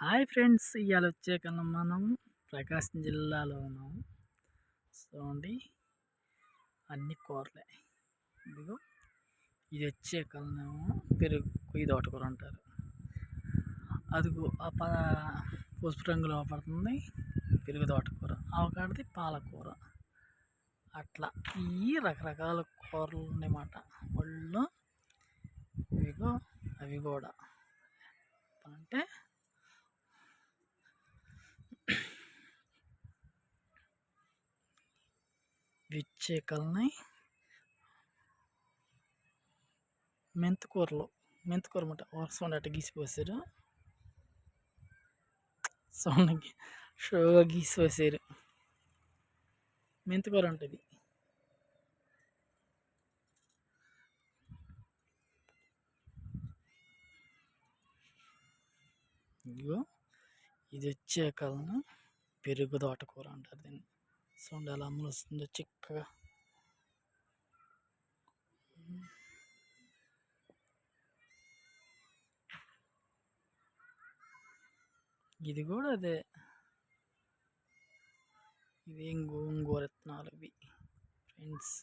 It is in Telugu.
హాయ్ ఫ్రెండ్స్ ఇవాళ వచ్చే కన్నా మనం ప్రకాశం జిల్లాలో ఉన్నాము చూడండి అన్ని కూరలే. ఇదిగో ఇది వచ్చే కన్నాము పెరుగు కొయ్యి తోటకూర అంటారు. అదిగో ఆ ప పసుపు రంగులో పడుతుంది పెరుగు తోటకూర అవకాడిది పాలకూర. అట్లా ఈ రకరకాల కూరలు ఉన్నాయన్నమాట. ఒళ్ళు ఇవిగో అవి కూడా. అంటే విచ్చేకల్ని మెంతికూరలు మెంతికూర అనమాట వర్షం అట్ట గీసిపోసారు. సౌండ్ షోగా గీసిపోసారు. మెంతికూర ఉంటుంది. ఇదిగో ఇది వచ్చే కాలం పెరుగు తోటకూర అంటారు దీన్ని. సౌండ్ ఎలా అమ్మలు చిక్కగా. ఇది కూడా అదే. ఇది గోంగూర విత్తనాలు ఇవి ఫ్రెండ్స్